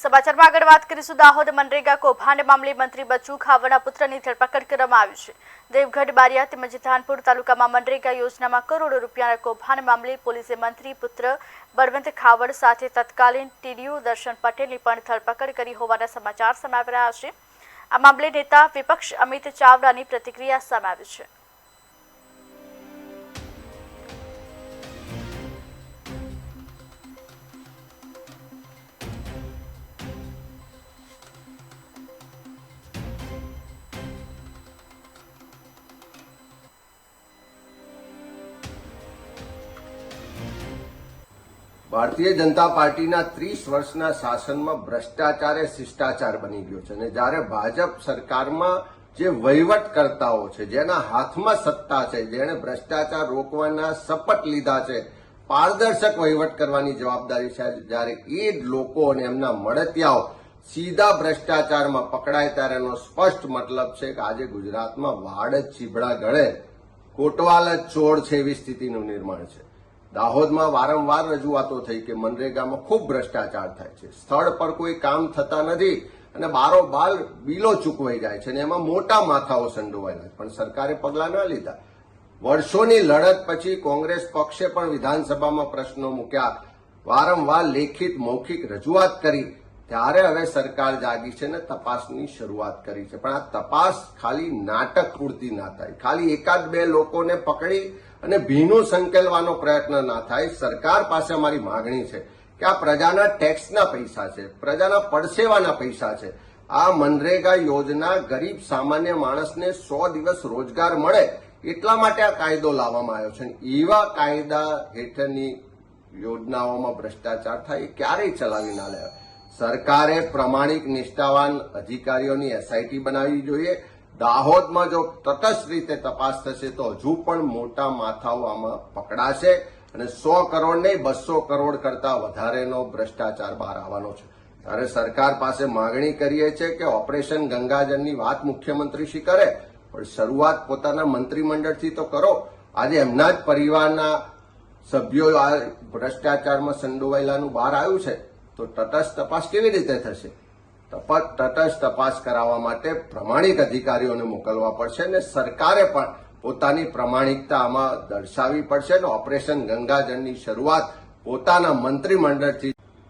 સમાચારમાં આગળ વાત કરીશું દાહોદ મનરેગા કૌભાંડ મામલે મંત્રી બચુ ખાવાના પુત્રની ધરપકડ કરવામાં આવી છે. દેવગઢ બારિયા તેમજ ધાનપુર તાલુકામાં મનરેગા યોજનામાં કરોડો રૂપિયાના કૌભાંડ મામલે પોલીસે મંત્રી પુત્ર બળવંત ખાવડ સાથે તત્કાલીન ટીડીઓ દર્શન પટેલની પણ ધરપકડ કરી હોવાના સમાચાર સામે આવી રહ્યા છે. આ મામલે નેતા વિપક્ષ અમિત ચાવડાની પ્રતિક્રિયા સામે આવી છે. ભારતીય જનતા પાર્ટીના ત્રીસ વર્ષના શાસનમાં ભ્રષ્ટાચાર એ શિષ્ટાચાર બની ગયો છે. અને જ્યારે ભાજપ સરકારમાં જે વહીવટકર્તાઓ છે, જેના હાથમાં સત્તા છે, જેણે ભ્રષ્ટાચાર રોકવાના શપથ લીધા છે, પારદર્શક વહીવટ કરવાની જવાબદારી છે, જ્યારે એ જ લોકો અને એમના મળતિયાઓ સીધા ભ્રષ્ટાચારમાં પકડાય ત્યારે એનો સ્પષ્ટ મતલબ છે કે આજે ગુજરાતમાં વાડ જ ચીબડા ગળે, કોટવાલ જ ચોર છે એવી સ્થિતિનું નિર્માણ છે. દાહોદમાં વારંવાર રજૂઆતો થઈ કે મનરેગામાં ખૂબ ભ્રષ્ટાચાર થાય છે. સ્થળ પર કોઈ કામ થતા નથી અને બારોબાર બિલો ચૂકવાઈ જાય છે અને એમાં મોટા માથાઓ સંડોવાયેલા પણ સરકારે પગલાં ન લીધા. વર્ષોની લડત પછી કોંગ્રેસ પક્ષે પણ વિધાનસભામાં પ્રશ્નો મૂક્યા. વારંવાર લેખિત, મૌખિક રજૂઆત કરી. ત્યારે હવે સરકાર જાગી છે ને તપાસની શરૂઆત કરી છે. પણ આ તપાસ ખાલી નાટક પૂરતી ના થાય. ખાલી એકાદ બે લોકોને પકડી અને ભીનું સંકેલવાનો પ્રયત્ન ના થાય, સરકાર પાસે અમારી માગણી છે કે આ પ્રજાના ટેક્સના પૈસા છે, પ્રજાના પડસેવાના પૈસા છે. આ મનરેગા યોજના ગરીબ સામાન્ય માણસને સો દિવસ રોજગાર મળે એટલા માટે આ કાયદો લાવવામાં આવ્યો છે. એવા કાયદા હેઠળની યોજનાઓમાં ભ્રષ્ટાચાર થાય એ ક્યારેય ચલાવી ના લેવાય સરકારે પ્રમાણિક નિષ્ઠાવાન અધિકારીઓની એસઆઈટી બનાવવી જોઈએ દાહોદમાં જો તટસ્થ રીતે તપાસ થશે તો હજુ પણ મોટા માથાઓ આમાં પકડાશે અને સો કરોડ નહીં, બસો કરોડ કરતા વધારેનો ભ્રષ્ટાચાર બહાર આવવાનો છે. ત્યારે સરકાર પાસે માગણી કરીએ છીએ કે ઓપરેશન ગંગાજળની વાત મુખ્યમંત્રી શ્રી કરે, પણ શરૂઆત પોતાના મંત્રીમંડળથી તો કરો. આજે એમના જ પરિવારના સભ્યો આ ભ્રષ્ટાચારમાં સંડોવાયેલાનું બહાર આવ્યું છે. તો તટસ્થ તપાસ કેવી રીતે થશે? તટસ્થ તપાસ કરાવવા માટે પ્રમાણિક અધિકારીઓને મોકલવા પડશે અને સરકારે પણ પોતાની પ્રમાણિકતા આમાં દર્શાવવી પડશે અને ઓપરેશન ગંગાજળની શરૂઆત પોતાના મંત્રીમંડળથી